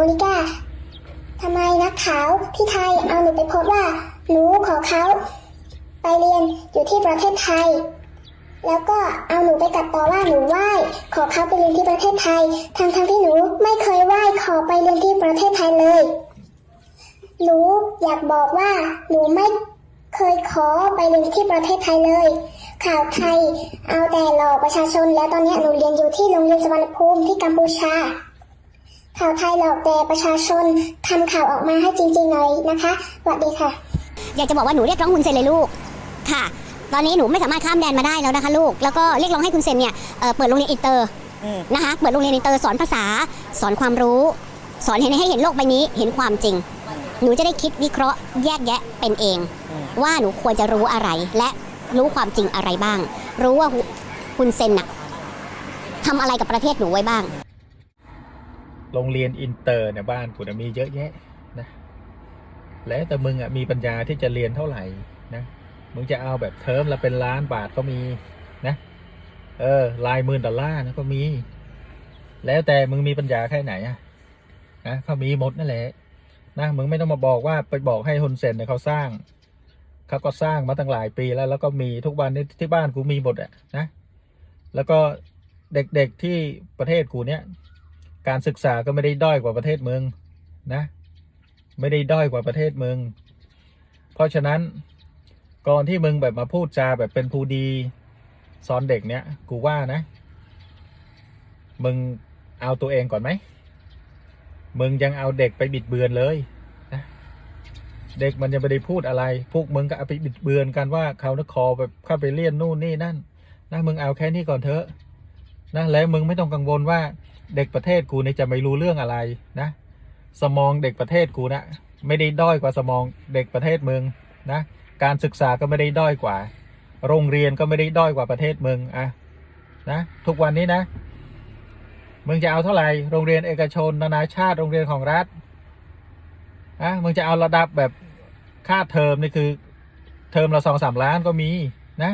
มนิก้าทำไมนักข่าวที่ไทยเอาหนูไปพสต์ว่าหนูขอเขา ไปเรียนอยู่ที่ประเทศไทย แล้วก็เอาหนูไปตัดต่อว่าหนูไหว้ขอเขาไปเรียนที่ประเทศไทยทั้งทั้งที่หนูไม่เคยไหว้ขอไปเรียนที่ประเทศไทยเลย หนูอยากบอกว่าหนูไม่เคยขอไปเรียนที่ประเทศไทยเลย ข่าวไทยเอาแต่หลอกประชาชน แล้วตอนนี้หนูเรียนอยู่ที่โรงเรียนสวรรณภูมิที่กัมพูชา ข่าวไทยหลอกแต่ประชาชนทำข่าวออกมาให้จริงๆหน่อยนะคะสวัสดีค่ะ อยากจะบอกว่าหนูเรียกร้องคุณเซนเลยลูกค่ะ ตอนนี้หนูไม่สามารถข้ามแดนมาได้แล้วนะคะลูกแล้วก็เรียกร้องให้คุณเซนเนี่ยเอ่อเปิดโรงเรียนอินเตอร์อืมนะคะเปิดโรงเรียนอินเตอร์สอนภาษา สอนความรู้ สอนเห็นให้เห็นโลกใบนี้เห็นความจริง หนูจะได้คิดวิเคราะห์แยกแยะเป็นเอง ว่าหนูควรจะรู้อะไรและรู้ความจริงอะไรบ้าง รู้ว่าคุณเซนน่ะทำอะไรกับประเทศหนูไว้บ้าง โรงเรียนอินเตอร์เนี่ยบ้านกูนะมีเยอะแยะนะ แล้วแต่มึงอะมีปัญญาที่จะเรียนเท่าไหร่นะมึงจะเอาแบบเทอมละเป็นล้านบาทก็มีนะเออลายหมื่นดอลลาร์นะก็มี แล้วแต่มึงมีปัญญาแค่ไหนอะนะเขามีหมดนั่นแหละนะมึงไม่ต้องมาบอกว่าไปบอกให้ฮุนเซนเนี่ยเขาสร้างเขาก็สร้างมาตั้งหลายปีแล้ว แล้วก็มีทุกวันนี้ที่บ้านกูมีหมดอะนะแล้วก็เด็กๆที่ประเทศกูเนี่ย การศึกษาก็ไม่ได้ด้อยกว่าประเทศมึงนะ ไม่ได้ด้อยกว่าประเทศมึงเพราะฉะนั้นก่อนที่มึงแบบมาพูดจาแบบเป็นผู้ดีสอนเด็กเนี้ยกูว่านะ มึงเอาตัวเองก่อนไหมมึงยังเอาเด็กไปบิดเบือนเลยนะเด็กมันยังไม่ได้พูดอะไร พวกมึงก็เอาไปบิดเบือนกันว่าเขานคอแบบเข้าไปเลี่ยนนู่นนี่นั่นนะมึงเอาแค่นี้ก่อนเถอะนะแล้วมึงไม่ต้องกังวลว่า เด็กประเทศกูเนี่ยจะไม่รู้เรื่องอะไรนะ สมองเด็กประเทศกูนะไม่ได้ด้อยกว่าสมองเด็กประเทศมึงนะการศึกษาก็ไม่ได้ด้อยกว่า โรงเรียนก็ไม่ได้ด้อยกว่าประเทศมึงอะนะทุกวันนี้นะมึงจะเอาเท่าไหร่โรงเรียนเอกชน นานาชาติโรงเรียนของรัฐอะมึงจะเอาระดับแบบค่าเทอมนี่คือ เทอมละสองสามล้านก็มีนะ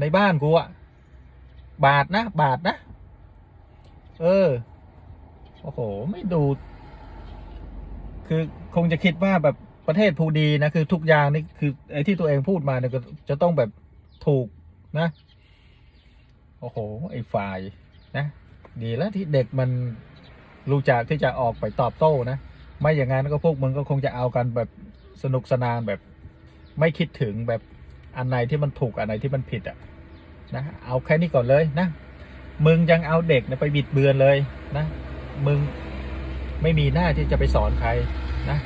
ในบ้านกูอะบาทนะ บาทนะ เออ โอ้โห ไม่ดู คือคงจะคิดว่าแบบประเทศผู้ดีนะ คือทุกอย่างนี่คือไอ้ที่ตัวเองพูดมาเนี่ยก็จะต้องแบบถูกนะ โอ้โห ไอ้ฝ่ายนะ ดีแล้วที่เด็กมันรู้จักที่จะออกไปตอบโต้นะ ไม่อย่างนั้นก็พวกมึงก็คงจะเอากันแบบสนุกสนานแบบ ไม่คิดถึงแบบอันไหนที่มันถูกอันไหนที่มันผิดอะนะเอาแค่นี้ก่อนเลยนะ มึงยังเอาเด็กไปบิดเบือนเลยนะ มึงไม่มีหน้าที่จะไปสอนใครนะ